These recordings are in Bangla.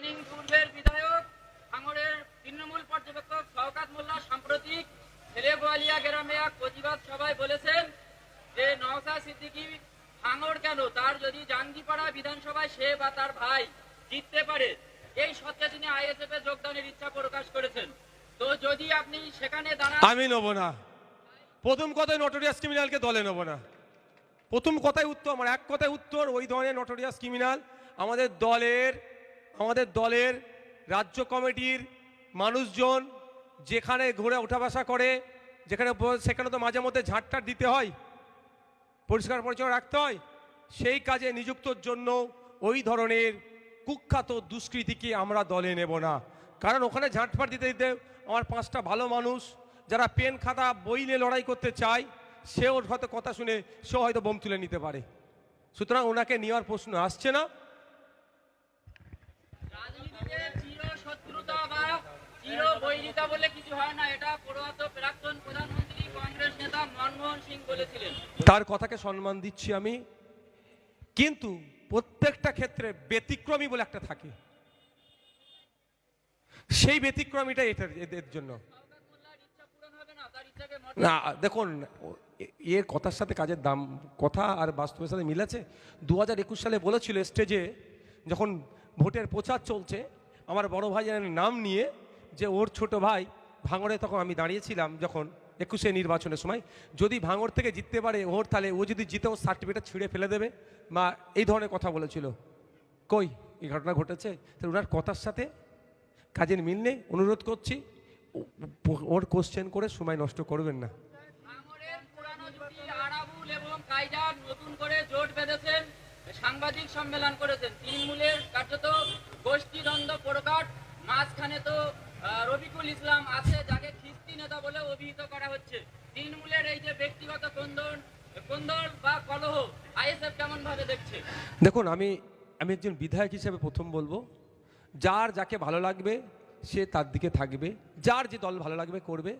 পূর্বের বিধায়ক, ভাঙড়ের তৃণমূল পর্যবেক্ষক মোল্লা সাম্প্রতিক ছেলে গোয়ালিয়া গ্রামে এক প্রতিবাদ সভায় বলেছেন যে সিদ্দিকী ভাঙড় কেন? তার যদি জাঙ্গিপাড়া বিধানসভায় সে বা তার ভাই জিততে পারে, এই সত্ত্বে তিনি আইএসএফ এ যোগদানের ইচ্ছা প্রকাশ করেছেন। তো যদি আপনি সেখানে দাঁড়ান আমি নেব না। প্রথম কথায় নটোরিয়াস ক্রিমিনালকে দলে নেব না। প্রথম কথায় উত্তর আমার এক কথায় উত্তর, ওই ধরনের নটোরিয়াস ক্রিমিনাল আমাদের দলের আমাদের দলের রাজ্য কমিটির মানুষজন যেখানে ঘুরে ওঠা বসা করে, যেখানে সেখানে তো মাঝে মধ্যে ঝাঁটটাট দিতে হয়, পরিষ্কার পরিচ্ছন্ন রাখতে হয়, সেই কাজে নিযুক্তর জন্য ওই ধরনের কুখ্যাত দুষ্কৃতিকে আমরা দলে নেব না। কারণ ওখানে ঝাঁটফাট দিতে দিতে আমার পাঁচটা ভালো মানুষ, যারা পেন খাতা, বই নিয়ে লড়াই করতে চায়, সেও হয়তো কথা শুনে, সেও হয়তো বোম তুলে নিতে পারে। সুতরাং ওনাকে নেওয়ার প্রশ্ন আসছে না। বৈরিতা বলে কিছু হয় না, এটা প্রয়াত প্রাক্তন প্রধানমন্ত্রী কংগ্রেস নেতা মনমোহন সিং বলেছিলেন। তার কথাকে সম্মান দিচ্ছি আমি। কিন্তু প্রত্যেকটা ক্ষেত্রে ব্যতিক্রমী বলে একটা থাকে। সেই ব্যতিক্রমীটা এটার, এদের জন্য। না, দেখুন এর কথার সাথে কাজের দাম, কথা আর বাস্তবের সাথে মিলেছে দু হাজার একুশ সালে বলেছিল স্টেজে, যখন ভোটের প্রচার চলছে, আমার বড় ভাইয়ের নাম নিয়ে যে ওর ছোট ভাই ভাঙড়ে তখন আমি দাঁড়িয়েছিলাম যখন একুশে নির্বাচনের সময়। যদি ভাঙড় থেকে জিততে পারে ওর, তাহলে ও যদি জিতে, ওর সার্টিফিকেট ছিঁড়ে ফেলে দেবে। বা এই ধরনের কথা বলেছিল। কই, এই ঘটনা ঘটেছে? তাহলে ওনার কথার সাথে কাজের মিল নেই, অনুরোধ করছি। ওর কোশ্চেন করে সময় নষ্ট করবেন না। সাংবাদিক সম্মেলন করেছেন। অভিহিত করা হচ্ছে। তৃণমূলের এই যে ব্যক্তিগত কন্দন কন্দল বা কলহ, আইএসএফ কেমন ভাবে দেখছে? দেখুন, আমি আমি একজন বিধায়ক হিসেবে প্রথম বলব, যার যাকে ভালো লাগবে, সে তার দিকে থাকবে, যার যে দল ভালো লাগবে করবে।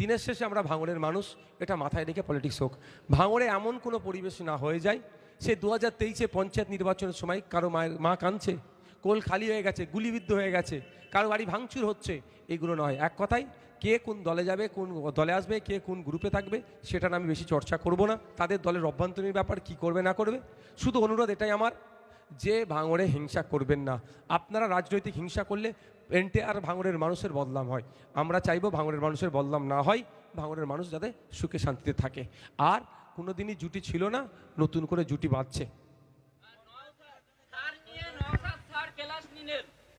দিনের শেষে আমরা ভাঙড়ের মানুষ, এটা মাথায় রেখে পলিটিক্স হোক। ভাঙড়ে এমন কোনো পরিবেশ না হয়ে যায়, সে দু হাজার তেইশে পঞ্চায়েত নির্বাচনের সময় কারও মায়ের, মা কাঁদছে। কোল খালি হয়ে গেছে, গুলিবিদ্ধ হয়ে গেছে, কারও বাড়ি ভাঙচুর হচ্ছে, এগুলো নয়। এক কথায়, কে কোন দলে যাবে, কোন দলে আসবে, কে কোন গ্রুপে থাকবে, সেটা আমি বেশি চর্চা করব না। তাদের দলের অভ্যন্তরীণ ব্যাপার কি করবে, না করবে, শুধু অনুরোধ এটাই আমার, যে ভাঙড়ে হিংসা করবেন না। আপনারা রাজনৈতিক হিংসা করলে এনটে আর ভাঙড়ের মানুষের বদলাম হয়। আমরা চাইব ভাঙড়ের মানুষের বদলাম না হয়, ভাঙড়ের মানুষ যাতে সুখে শান্তিতে থাকে। আর কোনো দিনই জুটি ছিল না, নতুন করে জুটি বাঁধছে।